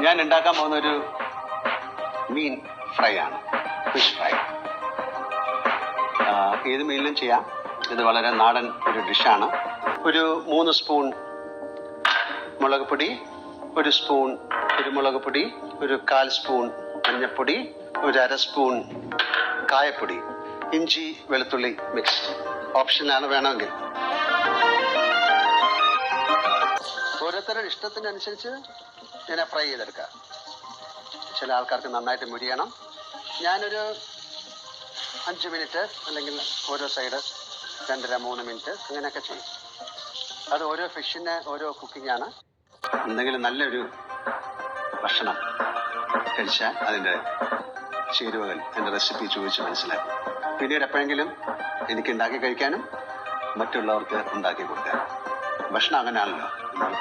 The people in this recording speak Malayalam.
ഞാൻ ഉണ്ടാക്കാൻ പോകുന്ന ഒരു മീൻ ഫ്രൈ ആണ്. ഫിഷ് ഫ്രൈ ഏത് മീനിലും ചെയ്യാം. ഇത് വളരെ നാടൻ ഒരു ഡിഷാണ്. ഒരു മൂന്ന് സ്പൂൺ മുളക് പൊടി ഒരു സ്പൂൺ കുരുമുളക് പൊടി ഒരു കാൽ സ്പൂൺ മഞ്ഞൾപ്പൊടി ഒരു അര സ്പൂൺ കായപ്പൊടി. ഇഞ്ചി വെളുത്തുള്ളി മിക്സ് ഓപ്ഷനാണ് വേണമെങ്കിൽ. ഓരോരുത്തരുടെ ഇഷ്ടത്തിനനുസരിച്ച് ഇതിനെ ഫ്രൈ ചെയ്തെടുക്കാം ചില ആൾക്കാർക്ക് നന്നായിട്ട് മുരിയണം. ഞാനൊരു അഞ്ച് മിനിറ്റ് അല്ലെങ്കിൽ ഓരോ സൈഡ് രണ്ടര മൂന്ന് മിനിറ്റ് അങ്ങനെയൊക്കെ ചെയ്യും. അത് ഓരോ ഫിഷിന് ഓരോ കുക്കിംഗ് ആണ്. എന്തെങ്കിലും നല്ലൊരു ഭക്ഷണം കഴിച്ചാൽ അതിന്റെ ചേരുവകൾ എന്റെ റെസിപ്പി ചോദിച്ച് മനസ്സിലാക്കും. പിന്നീട് എപ്പോഴെങ്കിലും എനിക്ക് ഉണ്ടാക്കി കഴിക്കാനും മറ്റുള്ളവർക്ക് ഉണ്ടാക്കി കൊടുക്കാനും ഭക്ഷണം അങ്ങനെയാണല്ലോ നമ്മൾ